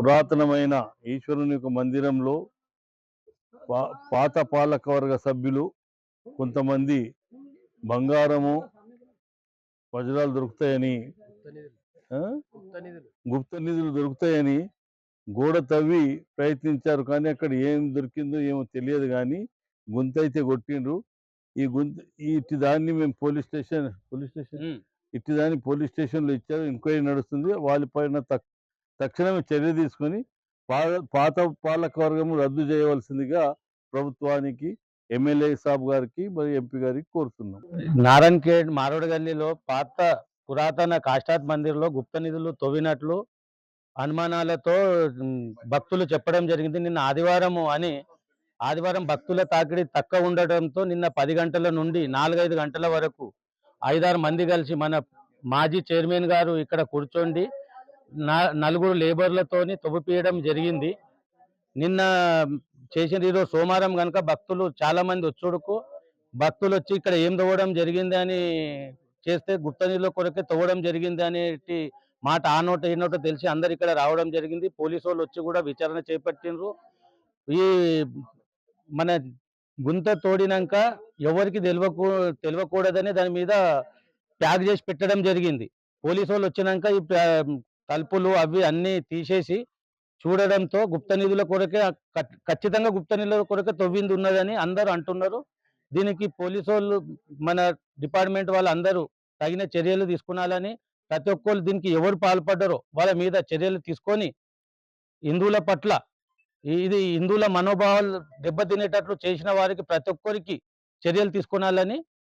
పురాతనమైన ఈశ్వరుని యొక్క మందిరంలో పాత పాలకవర్గ సభ్యులు కొంతమంది బంగారము వజ్రాలు దొరుకుతాయని? గుప్త నిధులు దొరుకుతాయని గోడ తవ్వి ప్రయత్నించారు కానీ అక్కడ ఏం దొరికిందో ఏమో తెలియదు కానీ గుంత అయితే కొట్టిండ్రు. ఈ గుంత ఈ ఇట్టి దాన్ని మేము పోలీస్ స్టేషన్ పోలీస్ స్టేషన్ ఇట్టి దాన్ని పోలీస్ స్టేషన్లో ఇచ్చారు. ఎంక్వైరీ నడుస్తుంది. వాళ్ళపైన తక్ తక్షణమే చర్య తీసుకొని పాత పాలక వర్గము రద్దు చేయవలసిందిగా ప్రభుత్వానికి ఎమ్మెల్యే సాబ్ గారికి మరి ఎంపీ గారికి కోరుతున్నాం. నారాయణ ఖేడ్ మారోడ్ గల్లీలో పాత పురాతన కాష్టాత్ మందిర్లో గుప్త నిధులు తవ్వినట్లు అనుమానాలతో భక్తులు చెప్పడం జరిగింది. నిన్న ఆదివారము అని ఆదివారం భక్తుల తాకిడి తక్కువ ఉండటంతో నిన్న పది గంటల నుండి నాలుగైదు గంటల వరకు ఐదారు మంది కలిసి మన మాజీ చైర్మన్ గారు ఇక్కడ కూర్చోండి నలుగురు లేబర్లతోని తొబ్బిపీయడం జరిగింది. నిన్న చేసిన ఈరోజు సోమవారం కనుక భక్తులు చాలామంది వచ్చుడుకు. భక్తులు వచ్చి ఇక్కడ ఏం తవ్వడం జరిగింది అని చేస్తే గుప్త నీళ్ళ కొరకే తవ్వడం జరిగింది అనేటి మాట ఆ నోట ఈ నోట తెలిసి అందరు ఇక్కడ రావడం జరిగింది. పోలీసు వాళ్ళు వచ్చి కూడా విచారణ చేపట్టిండ్రు. ఈ మన గుంత తోడినాక ఎవరికి తెలియకూ తెలియకూడదని దాని మీద ట్యాగ్ చేసి పెట్టడం జరిగింది. పోలీసు వాళ్ళు వచ్చినాక ఈ ప్యా- తలుపులు అవి అన్నీ తీసేసి చూడడంతో గుప్త నిధుల కొరకే ఖచ్చితంగా గుప్త నిధుల కొరకే తవ్వింది ఉన్నదని అందరూ అంటున్నారు. దీనికి పోలీసు వాళ్ళు మన డిపార్ట్మెంట్ వాళ్ళు అందరూ తగిన చర్యలు తీసుకున్నాలని ప్రతి ఒక్కరు దీనికి ఎవరు పాల్పడ్డారో వాళ్ళ మీద చర్యలు తీసుకొని హిందువుల పట్ల ఇది హిందువుల మనోభావాలు దెబ్బతినేటట్లు చేసిన వారికి ప్రతి ఒక్కరికి చర్యలు తీసుకునాలని